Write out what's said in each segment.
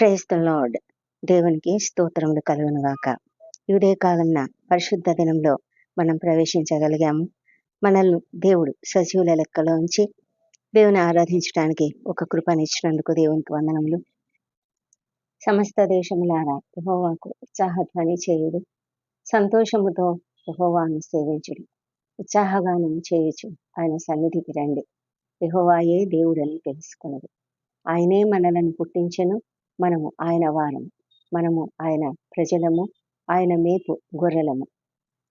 Praise the lord దేవునికి స్తోత్రములు కలుగును గాక. కాలం కాలంన పరిశుద్ధ దినంలో మనం ప్రవేశించగలిగాము. మనల్ని దేవుడు సజీవుల లెక్కలో ఉంచి దేవుని ఆరాధించడానికి ఒక కృపనిచ్చినందుకు దేవునికి వందనములు. సమస్త దేశములారా యహోవాకు ఉత్సాహధ్వని చేయుడు. సంతోషముతో యహోవాను సేవించుడు. ఉత్సాహగానం చేయొచ్చు ఆయన సన్నిధికి రండి. యహోవాయే దేవుడని తెలుసుకున్నది ఆయనే మనలను పుట్టించను. మనము ఆయన వారం మనము ఆయన ప్రజలము ఆయన మేపు గొర్రెలము.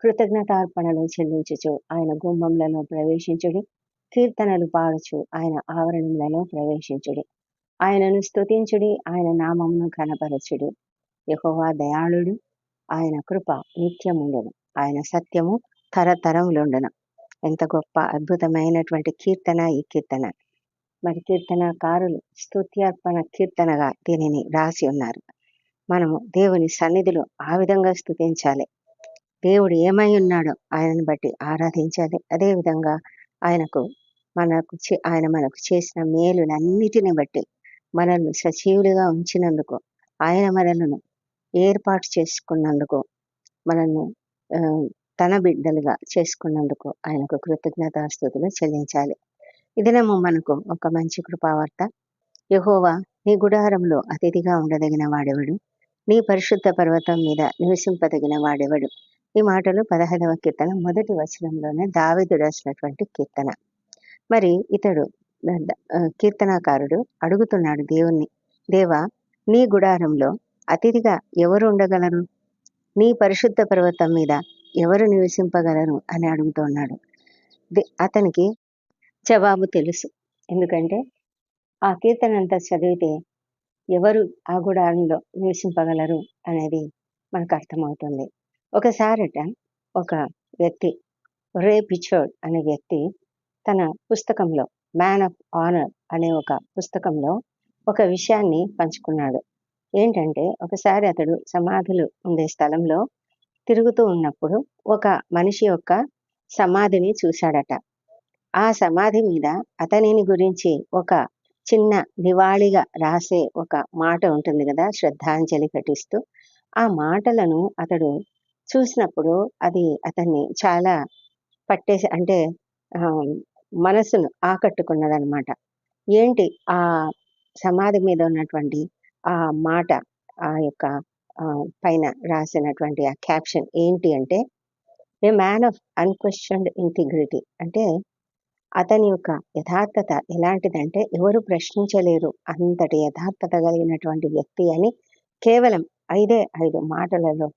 కృతజ్ఞతార్పణలు చెల్లించుచు ఆయన గుమ్మంలలో ప్రవేశించుడి. కీర్తనలు పాడుచు ఆయన ఆవరణములలో ప్రవేశించుడి. ఆయనను స్తుతించుడి ఆయన నామమును కనపరచుడి యహోవా దయాళుడు ఆయన కృప నిత్యముండను. ఆయన సత్యము తరతరములుండను. ఎంత గొప్ప అద్భుతమైనటువంటి కీర్తన ఈ కీర్తన. మరి కీర్తనకారులు స్తుత్యార్పణ కీర్తనగా దీనిని రాసి ఉన్నారు. మనము దేవుని సన్నిధిలో ఆ విధంగా స్తుతించాలి. దేవుడు ఏమై ఉన్నాడో ఆయనను బట్టి ఆరాధించాలి. అదే విధంగా ఆయనకు మనకు చే- ఆయన మనకు చేసిన మేలులన్నిటిని బట్టి మనల్ని సజీవులుగా ఉంచినందుకు ఆయన మనలను ఏర్పాటు చేసుకున్నందుకు మనల్ని తన బిడ్డలుగా చేసుకున్నందుకు ఆయనకు కృతజ్ఞతాస్థుతులు చెల్లించాలి. ఇదినము మనకు ఒక మంచి కృపావార్త. యహోవా నీ గుడారంలో అతిథిగా ఉండదగిన వాడెవడు? నీ పరిశుద్ధ పర్వతం మీద నివసింపదగిన వాడెవడు? ఈ మాటలు పదహైదవ కీర్తన మొదటి వచనంలోనే దావిదు రాసినటువంటి కీర్తన. మరి ఇతడు కీర్తనాకారుడు అడుగుతున్నాడు దేవుణ్ణి దేవా నీ గుడారంలో అతిథిగా ఎవరు ఉండగలరు? నీ పరిశుద్ధ పర్వతం మీద ఎవరు నివసింపగలరు? అని అడుగుతున్నాడు అతనికి జవాబు తెలుసు. ఎందుకంటే ఆ కీర్తన అంతా చదివితే ఎవరు ఆ గుడారంలో నివసింపగలరు అనేది మనకు అర్థమవుతుంది. ఒకసారట ఒక వ్యక్తి రే పిచోడ్ అనే వ్యక్తి తన పుస్తకంలో మ్యాన్ ఆఫ్ ఆనర్ అనే ఒక పుస్తకంలో ఒక విషయాన్ని పంచుకున్నాడు. ఏంటంటే ఒకసారి అతడు సమాధులు ఉండే స్థలంలో తిరుగుతూ ఉన్నప్పుడు ఒక మనిషి యొక్క సమాధిని చూశాడట. ఆ సమాధి మీద అతనిని గురించి ఒక చిన్న నివాళిగా రాసే ఒక మాట ఉంటుంది కదా శ్రద్ధాంజలి ఘటిస్తూ. ఆ మాటలను అతడు చూసినప్పుడు అది అతన్ని చాలా పట్టేసి అంటే మనసును ఆకట్టుకున్నదన్నమాట ఏంటి ఆ సమాధి మీద ఉన్నటువంటి ఆ మాట ఆ యొక్క పైన రాసినటువంటి ఆ క్యాప్షన్ ఏంటి అంటే a man of unquestioned integrity అంటే అతని యొక్క యథార్థత ఎలాంటిదంటే ఎవరు ప్రశ్నించలేరు. అంతటి యథార్థత కలిగినటువంటి వ్యక్తి అని కేవలం ఐదే ఐదు మాటలలో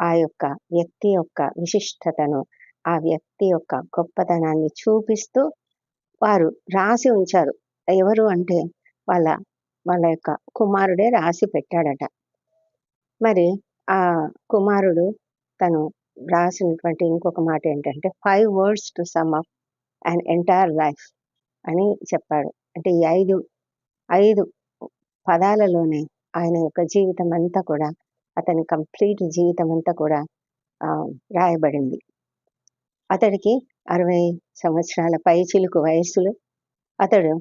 ఆ యొక్క వ్యక్తి యొక్క విశిష్టతను ఆ వ్యక్తి యొక్క గొప్పతనాన్ని చూపిస్తూ వారు రాసి ఉంచారు. ఎవరు అంటే వాళ్ళ వాళ్ళ యొక్క కుమారుడే రాసి పెట్టాడట. మరి ఆ కుమారుడు తను రాసినటువంటి ఇంకొక మాట ఏంటంటే five words to sum up and entire life అని చెప్పాడు. అంటే ఈ ఐదు ఐదు పదాలలోనే ఆయన యొక్క జీవితం అంతా కూడా అతని కంప్లీట్ జీవితం అంతా కూడా రాయబడింది. అతడికి అరవై సంవత్సరాల పైచిలుకు వయస్సులు. అతడు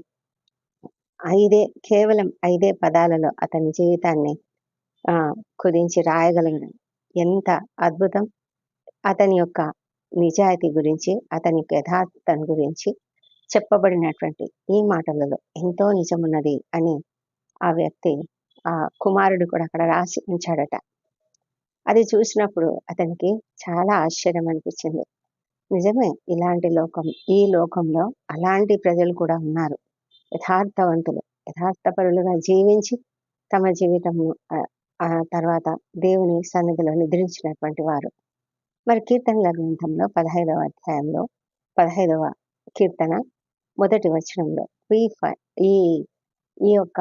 ఐదే కేవలం ఐదే పదాలలో అతని జీవితాన్ని ఆ, కుదించి రాయగలగడం ఎంత అద్భుతం. అతని యొక్క నిజాయితీ గురించి అతని యొక్క యథార్థతను గురించి చెప్పబడినటువంటి ఈ మాటలలో ఎంతో నిజమున్నది అని ఆ వ్యక్తి ఆ కుమారుడు కూడా అక్కడ రాసి ఉంచాడట. అది చూసినప్పుడు అతనికి చాలా ఆశ్చర్యం అనిపించింది. నిజమే ఇలాంటి లోకం ఈ లోకంలో అలాంటి ప్రజలు కూడా ఉన్నారు. యథార్థవంతులు యథార్థపరులుగా జీవించి తమ జీవితము ఆ తర్వాత దేవుని సన్నిధిలో నిద్రించినటువంటి వారు. మరి కీర్తనల గ్రంథంలో పదహైదవ అధ్యాయంలో పదహైదవ కీర్తన మొదటి వచనంలో ఈ ఈ ఈ యొక్క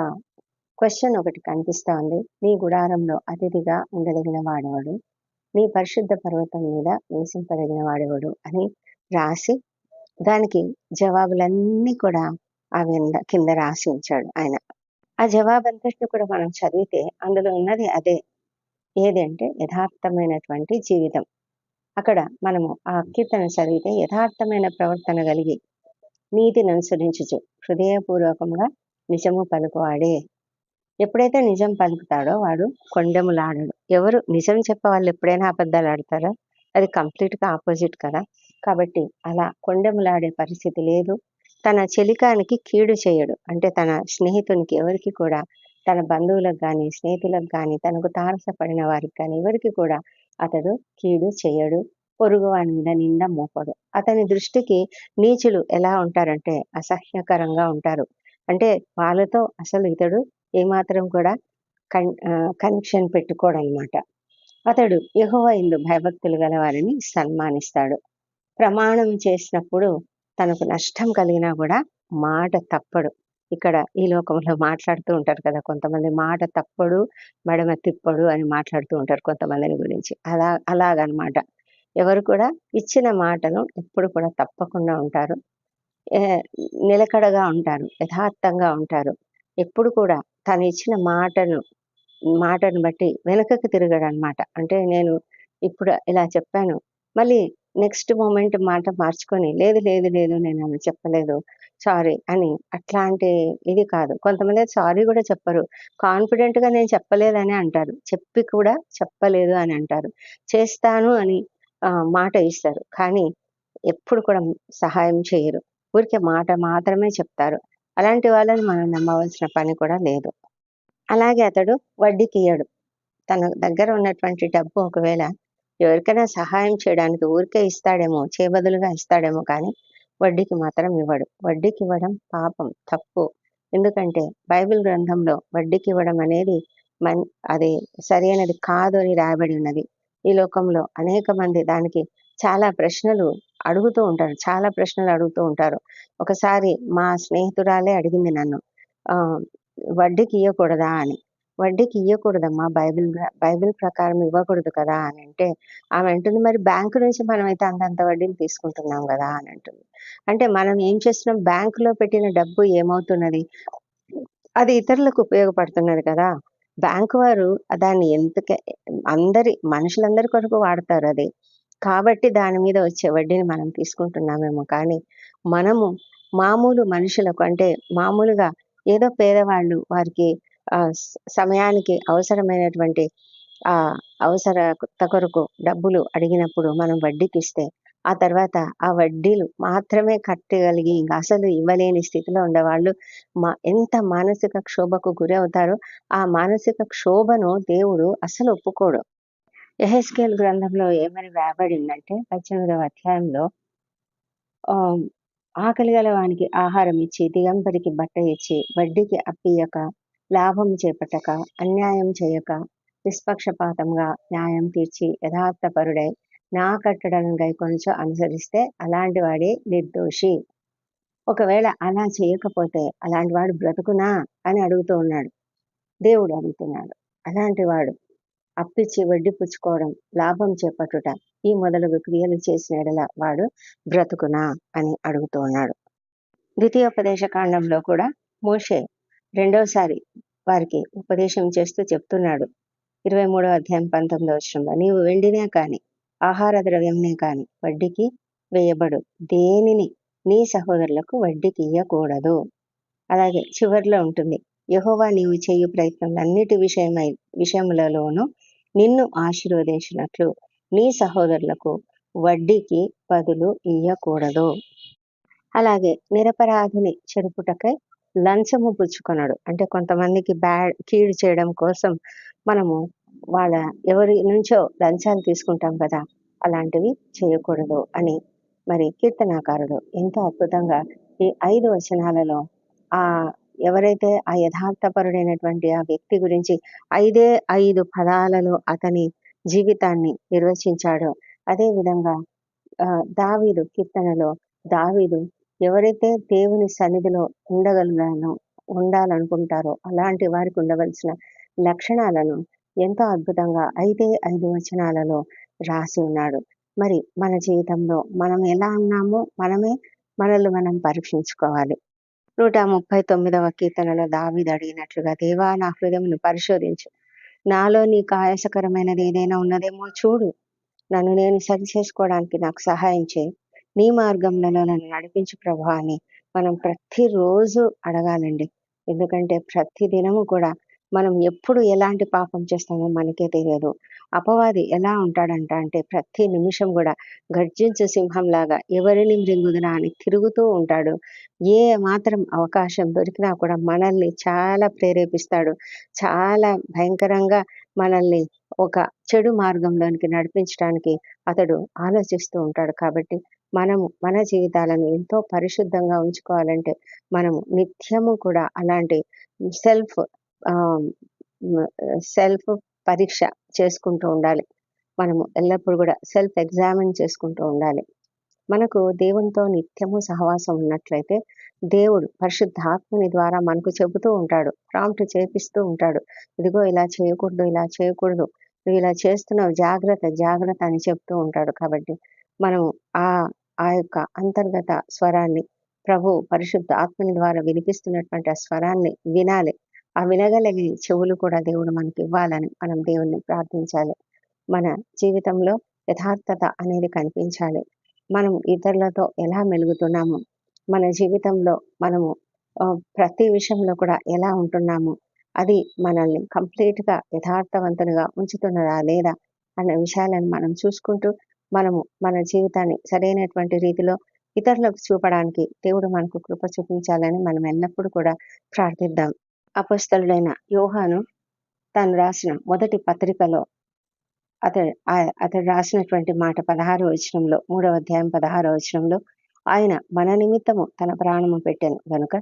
క్వశ్చన్ ఒకటి కనిపిస్తూ ఉంది నీ గుడారంలో అతిథిగా ఉండదగిన వాడేవాడు? నీ పరిశుద్ధ పర్వతం మీద నివసింపదగిన వాడేవాడు? అని రాసి దానికి జవాబులన్నీ కూడా ఆ కింద కింద రాసి ఉంచాడు ఆయన. ఆ జవాబంతటిని కూడా మనం చదివితే అందులో ఉన్నది అదే. ఏదంటే యథార్థమైనటువంటి జీవితం. అక్కడ మనము ఆ కీర్తన చదివితే యథార్థమైన ప్రవర్తన కలిగి నీతిని అనుసరించుచు హృదయపూర్వకంగా నిజము పలుకువాడే. ఎప్పుడైతే నిజం పలుకుతాడో వాడు కొండెములాడడు. ఎవరు నిజం చెప్పే వాళ్ళు ఎప్పుడైనా అబద్ధాలు ఆడతారా? అది కంప్లీట్గా ఆపోజిట్ కదా. కాబట్టి అలా కొండెములాడే పరిస్థితి లేదు. తన చెలికానికి కీడు చేయడు. అంటే తన స్నేహితునికి ఎవరికి కూడా తన బంధువులకు కానీ స్నేహితులకు కానీ తనకు తారసపడిన వారికి కానీ ఎవరికి కూడా అతడు కీడు చేయడు పొరుగువాని మీద నింద మోపడు. అతని దృష్టికి నీచులు ఎలా ఉంటారంటే అసహ్యకరంగా ఉంటారు. అంటే వాళ్ళతో అసలు ఇతడు ఏమాత్రం కూడా కన్ కనెక్షన్ పెట్టుకోడనమాట. అతడు యహోవ ఇందు భయభక్తులు గల వారిని సన్మానిస్తాడు. ప్రమాణం చేసినప్పుడు తనకు నష్టం కలిగినా కూడా మాట తప్పడు. ఇక్కడ ఈ లోకంలో మాట్లాడుతూ ఉంటారు కదా! కొంతమంది మాట తప్పడు మడమ తిప్పడు అని మాట్లాడుతూ ఉంటారు కొంతమందిని గురించి. అలా అలాగనమాట. ఎవరు కూడా ఇచ్చిన మాటను ఎప్పుడు కూడా తప్పకుండా ఉంటారు. నిలకడగా ఉంటారు యథార్థంగా ఉంటారు. ఎప్పుడు కూడా తను ఇచ్చిన మాటను మాటను బట్టి వెనుకకు తిరగడు అనమాట అంటే నేను ఇప్పుడు ఇలా చెప్పాను. మళ్ళీ నెక్స్ట్ మూమెంట్ మాట మార్చుకొని లేదు లేదు లేదు నేను అలా చెప్పలేదు సారీ అని అట్లాంటి ఇది కాదు. కొంతమంది సారీ కూడా చెప్పరు. కాన్ఫిడెంట్గా నేను చెప్పలేదని అంటారు. చెప్పి కూడా చెప్పలేదు అని అంటారు. చేస్తాను అని మాట ఇస్తారు. కానీ ఎప్పుడు కూడా సహాయం చేయరు. ఊరికే మాట మాత్రమే చెప్తారు. అలాంటి వాళ్ళని మనం నమ్మవలసిన పని కూడా లేదు. అలాగే అతడు వడ్డీకి ఇయ్యడు. తన దగ్గర ఉన్నటువంటి డబ్బు ఒకవేళ ఎవరికైనా సహాయం చేయడానికి ఊరికే ఇస్తాడేమో చేబదులుగా ఇస్తాడేమో కానీ వడ్డీకి మాత్రం ఇవ్వడు. వడ్డీకి ఇవ్వడం పాపం తప్పు. ఎందుకంటే బైబిల్ గ్రంథంలో వడ్డీకి ఇవ్వడం అనేది మన్ అది సరైనది కాదు అని రాయబడి ఉన్నది. ఈ లోకంలో అనేక మంది దానికి చాలా ప్రశ్నలు అడుగుతూ ఉంటారు. చాలా ప్రశ్నలు అడుగుతూ ఉంటారు. ఒకసారి మా స్నేహితురాలే అడిగింది నన్ను ఆ వడ్డీకి ఇవ్వకూడదా అని. వడ్డీకి ఇవ్వకూడదమ్మా బైబిల్ బైబిల్ ప్రకారం ఇవ్వకూడదు కదా అని అంటే ఆమె అంటుంది మరి బ్యాంకు నుంచి మనం అయితే అంతంత వడ్డీని తీసుకుంటున్నాం కదా అని అంటుంది. అంటే మనం ఏం చేస్తున్నాం? బ్యాంకులో పెట్టిన డబ్బు ఏమవుతున్నది? అది ఇతరులకు ఉపయోగపడుతున్నది కదా. బ్యాంకు వారు దాన్ని ఎంత అందరి మనుషులందరి కొరకు వాడతారు అది. కాబట్టి దాని మీద వచ్చే వడ్డీని మనం తీసుకుంటున్నామేమో కానీ మనము మామూలు మనుషులకు అంటే మామూలుగా ఏదో పేదవాళ్ళు వారికి సమయానికి అవసరమైనటువంటి ఆ అవసరత కొరకు డబ్బులు అడిగినప్పుడు మనం వడ్డీకి ఇస్తే ఆ తర్వాత ఆ వడ్డీలు మాత్రమే కట్టగలిగి ఇంకా అసలు ఇవ్వలేని స్థితిలో ఉండేవాళ్ళు మా ఎంత మానసిక క్షోభకు గురి అవుతారో ఆ మానసిక క్షోభను దేవుడు అసలు ఒప్పుకోడు. ఎహెస్కేల్ గ్రంథంలో ఏమని వ్రాయబడిందంటే పద్దెనిమిదవ అధ్యాయంలో ఆకలి గల వానికి ఆహారం ఇచ్చి దిగంబరికి బట్ట ఇచ్చి వడ్డీకి అప్పియక లాభం చేపట్టక అన్యాయం చేయక నిష్పక్షపాతంగా న్యాయం తీర్చి యథార్థపరుడై నా కట్టడలను కొంచెం అనుసరిస్తే అలాంటి వాడే నిర్దోషి. ఒకవేళ అలా చేయకపోతే అలాంటి వాడు బ్రతుకునా అని అడుగుతూ ఉన్నాడు. దేవుడు అడుగుతున్నాడు. అలాంటి వాడు అప్పిచ్చి వడ్డీ పుచ్చుకోవడం లాభం చేపట్టుట ఈ మొదలగు క్రియలు చేసిన ఎడల వాడు బ్రతుకునా అని అడుగుతూ ఉన్నాడు. ద్వితీయోపదేశ కాండంలో కూడా మోషే రెండవసారి వారికి ఉపదేశం చేస్తూ చెప్తున్నాడు. ఇరవై మూడవ అధ్యాయం పంతొమ్మిదవ వచ్చంలో నీవు వెండినే కాని ఆహార ద్రవ్యంనే కాని వడ్డీకి వేయబడు. దేనిని నీ సహోదరులకు వడ్డీకి ఇయ్యకూడదు. అలాగే చివరిలో ఉంటుంది యహోవా నీవు చేయు ప్రయత్నములన్నిటి విషయమై విషయములలోనూ నిన్ను ఆశీర్వదించినట్లు నీ సహోదరులకు వడ్డీకి బదులు ఇయ్యకూడదు. అలాగే నిరపరాధిని చెరుపుటకై లంచము పుచ్చుకొనడు. అంటే కొంతమందికి బ్యాడ్ కీడు చేయడం కోసం మనము వాళ్ళ ఎవరి నుంచో లంచాలు తీసుకుంటాం కదా అలాంటివి చేయకూడదు అని మరి కీర్తనాకారుడు ఎంతో అద్భుతంగా ఈ ఐదు వచనాలలో ఆ ఎవరైతే ఆ యథార్థపరుడైనటువంటి ఆ వ్యక్తి గురించి ఐదే ఐదు పదాలలో అతని జీవితాన్ని నిర్వచించాడో అదే విధంగా దావీదు కీర్తనలో దావీదు ఎవరైతే దేవుని సన్నిధిలో ఉండగలగానో ఉండాలనుకుంటారో అలాంటి వారికి ఉండవలసిన లక్షణాలను ఎంతో అద్భుతంగా అయితే ఐదు వచనాలలో రాసి ఉన్నాడు. మరి మన జీవితంలో మనం ఎలా ఉన్నామో మనమే మనల్ని మనం పరీక్షించుకోవాలి. నూట ముప్పై తొమ్మిదవ కీర్తనలో దావిది అడిగినట్లుగా దేవా నా హృదయంను పరిశోధించు. నాలో నీకు ఆయాసకరమైనది ఏదైనా ఉన్నదేమో చూడు. నన్ను నేను సరి చేసుకోవడానికి నాకు సహాయం చేయి. నీ మార్గంలో నన్ను నడిపించు ప్రభా అని మనం ప్రతిరోజు అడగాలండి. ఎందుకంటే ప్రతి దినము కూడా మనం ఎప్పుడు ఎలాంటి పాపం చేస్తామో మనకే తెలియదు. అపవాది ఎలా ఉంటాడంట అంటే ప్రతి నిమిషం కూడా గర్జించే సింహంలాగా ఎవరిని మృంగుదనా అని తిరుగుతూ ఉంటాడు. ఏ మాత్రం అవకాశం దొరికినా కూడా మనల్ని చాలా ప్రేరేపిస్తాడు. చాలా భయంకరంగా మనల్ని ఒక చెడు మార్గంలోనికి నడిపించడానికి అతడు ఆలోచిస్తూ ఉంటాడు. కాబట్టి మనము మన జీవితాలను ఎంతో పరిశుద్ధంగా ఉంచుకోవాలంటే మనము నిత్యము కూడా అలాంటి సెల్ఫ్ సెల్ఫ్ పరీక్ష చేసుకుంటూ ఉండాలి. మనము ఎల్లప్పుడూ కూడా సెల్ఫ్ ఎగ్జామిన్ చేసుకుంటూ ఉండాలి. మనకు దేవునితో నిత్యము సహవాసం ఉన్నట్లయితే దేవుడు పరిశుద్ధాత్మని ద్వారా మనకు చెబుతూ ఉంటాడు. ప్రాంప్ట్ చేపిస్తూ ఉంటాడు. ఇదిగో ఇలా చేయకూడదు ఇలా చేయకూడదు నువ్వు ఇలా చేస్తున్నావు జాగ్రత్త జాగ్రత్త అని చెప్తూ ఉంటాడు. కాబట్టి మనం ఆ ఆ యొక్క అంతర్గత స్వరాన్ని ప్రభు పరిశుద్ధ ఆత్మని ద్వారా వినిపిస్తున్నటువంటి ఆ స్వరాన్ని వినాలి. ఆ వినగలిగే చెవులు కూడా దేవుడు మనకి ఇవ్వాలని మనం దేవుణ్ణి ప్రార్థించాలి. మన జీవితంలో యథార్థత అనేది కనిపించాలి. మనం ఇతరులతో ఎలా మెలుగుతున్నాము? మన జీవితంలో మనము ప్రతి విషయంలో కూడా ఎలా ఉంటున్నాము? అది మనల్ని కంప్లీట్గా యథార్థవంతునిగా ఉంచుతున్నదా లేదా? అన్న విషయాలను మనం చూసుకుంటూ మనము మన జీవితాన్ని సరైనటువంటి రీతిలో ఇతరులకు చూపడానికి దేవుడు మనకు కృప చూపించాలని మనం ఎల్లప్పుడూ కూడా ప్రార్థిద్దాం. అపస్థలుడైన యోహాను తను రాసిన మొదటి పత్రికలో అతడు అతడు రాసినటువంటి మాట పదహారు వచనంలో మూడవ అధ్యాయం పదహారు వచనంలో ఆయన మన నిమిత్తము తన ప్రాణము పెట్టాను గనుక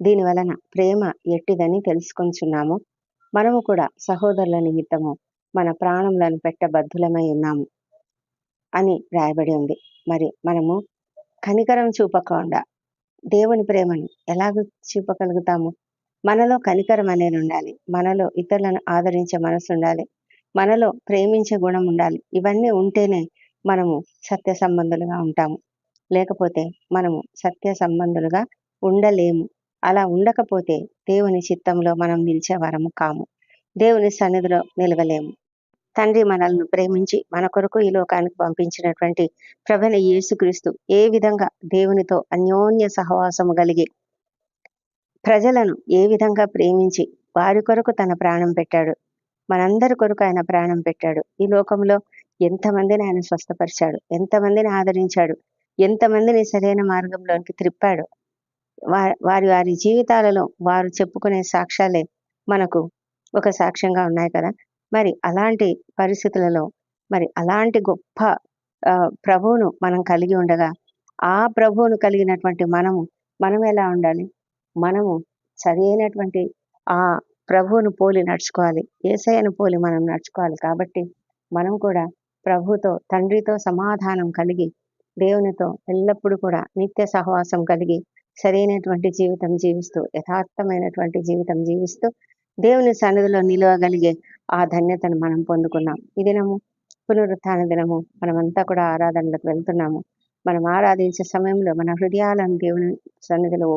దీని వలన ప్రేమ ఎట్టిదని తెలుసుకొంచున్నాము. మనము కూడా సహోదరుల నిమిత్తము మన ప్రాణములను పెట్టబద్ధులమై ఉన్నాము. అని రాయబడి ఉంది. మరి మనము కనికరం చూపకుండా దేవుని ప్రేమను ఎలాగ చూపగలుగుతాము? మనలో కనికరం అనేది ఉండాలి. మనలో ఇతరులను ఆదరించే మనసు ఉండాలి. మనలో ప్రేమించే గుణం ఉండాలి. ఇవన్నీ ఉంటేనే మనము సత్య సంబంధులుగా ఉంటాము. లేకపోతే మనము సత్య సంబంధులుగా ఉండలేము. అలా ఉండకపోతే దేవుని చిత్తంలో మనం నిలిచే వరము కాము. దేవుని సన్నిధిలో నిలవలేము. తండ్రి మనల్ని ప్రేమించి మన కొరకు ఈ లోకానికి పంపించినటువంటి ప్రభల యేసుక్రీస్తు ఏ విధంగా దేవునితో అన్యోన్య సహవాసము కలిగి ప్రజలను ఏ విధంగా ప్రేమించి వారి కొరకు తన ప్రాణం పెట్టాడు మనందరి కొరకు ఆయన ప్రాణం పెట్టాడు ఈ లోకంలో ఎంతమందిని ఆయన స్వస్థపరిచాడు ఎంతమందిని ఆదరించాడు ఎంతమందిని సరైన మార్గంలోనికి త్రిప్పాడు వారి వారి జీవితాలలో వారు చెప్పుకునే సాక్ష్యాలే మనకు ఒక సాక్ష్యంగా ఉన్నాయి కదా. మరి అలాంటి పరిస్థితులలో మరి అలాంటి గొప్ప ప్రభువును మనం కలిగి ఉండగా ఆ ప్రభువును కలిగినటువంటి మనము మనం ఎలా ఉండాలి? మనము సరైనటువంటి ఆ ప్రభువును పోలి నడుచుకోవాలి. ఏసయ్యను పోలి మనం నడుచుకోవాలి కాబట్టి మనం కూడా ప్రభుతో తండ్రితో సమాధానం కలిగి దేవునితో ఎల్లప్పుడూ కూడా నిత్య సహవాసం కలిగి సరైనటువంటి జీవితం జీవిస్తూ యథార్థమైనటువంటి జీవితం జీవిస్తూ దేవుని సన్నిధిలో నిలవగలిగే ఆ ధన్యతను మనం పొందుకున్నాం. ఈ దినము పునరుత్న దినము. మనమంతా కూడా ఆరాధనలకు వెళ్తున్నాము. మనం ఆరాధించే సమయంలో మన హృదయాలను దేవుని సన్నిధిలో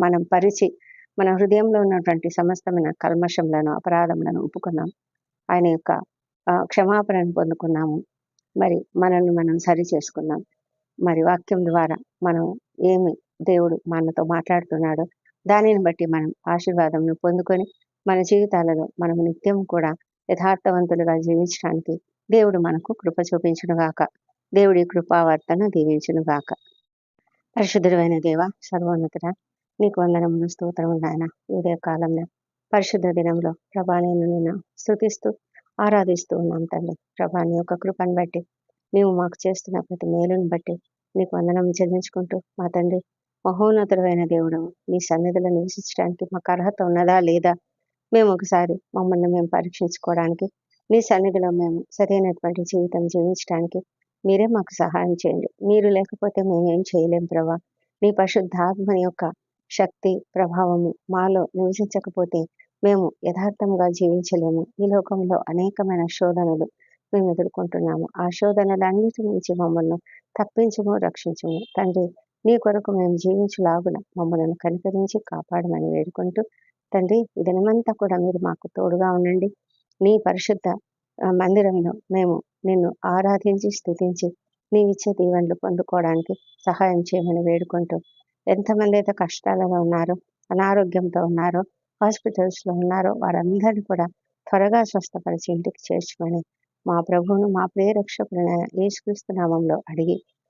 మనం పరిచి మన హృదయంలో ఉన్నటువంటి సమస్తమైన కల్మషములను అపరాధములను ఒప్పుకున్నాం. ఆయన యొక్క క్షమాపణను పొందుకున్నాము. మరి మనల్ని మనం సరి చేసుకున్నాం. మరి వాక్యం ద్వారా మనం ఏమి దేవుడు మనతో మాట్లాడుతున్నాడో దానిని బట్టి మనం ఆశీర్వాదంను పొందుకొని మన జీవితాలలో మనం నిత్యం కూడా యథార్థవంతులుగా జీవించడానికి దేవుడు మనకు కృప చూపించునుగాక దేవుడి కృపావర్తన దీవించునుగాక పరిశుద్ధుడైన దేవ సర్వోన్నతుడ నీకు వందనములు స్తోత్రములు నాయన. ఉదయ కాలంలో పరిశుద్ధ దినంలో ప్రభా నేను నిన్ను స్థుతిస్తూ ఆరాధిస్తూ ఉన్నాం తండ్రి. ప్రభా నీ యొక్క కృపను బట్టి నీవు మాకు చేస్తున్న ప్రతి మేలుని బట్టి నీకు వందనం చెల్లించుకుంటూ మా తండ్రి మహోన్నతుడైన దేవుడు మీ సన్నిధిలో నివసించడానికి మాకు అర్హత ఉన్నదా లేదా? మేము ఒకసారి మమ్మల్ని మేము పరీక్షించుకోవడానికి మీ సన్నిధిలో మేము సరైనటువంటి జీవితం జీవించడానికి మీరే మాకు సహాయం చేయండి. మీరు లేకపోతే మేమేం చేయలేం ప్రభా. మీ పరిశుద్ధాత్మ యొక్క శక్తి ప్రభావము మాలో నివసించకపోతే మేము యథార్థంగా జీవించలేము. ఈ లోకంలో అనేకమైన శోధనలు మేము ఎదుర్కొంటున్నాము. ఆ శోధనలన్నిటి నుంచి మమ్మల్ని తప్పించము రక్షించము. తండ్రి నీ కొరకు మేము జీవించలాగున మమ్మల్ని కనికరించి కాపాడమని వేడుకుంటూ తండ్రి ఈ దినమంతా కూడా మీరు మాకు తోడుగా ఉండండి. నీ పరిశుద్ధ మందిరంలో మేము నిన్ను ఆరాధించి స్థుతించి నీవిచ్చే దీవెనలు పొందుకోవడానికి సహాయం చేయమని వేడుకుంటూ ఎంతమంది అయితే కష్టాలలో ఉన్నారో అనారోగ్యంతో ఉన్నారో హాస్పిటల్స్లో ఉన్నారో వారందరినీ కూడా త్వరగా స్వస్థపరిచి ఇంటికి చేర్చమని మా ప్రభువును మా ప్రియరక్షకుడైన యేసుక్రీస్తు నామంలో అడిగి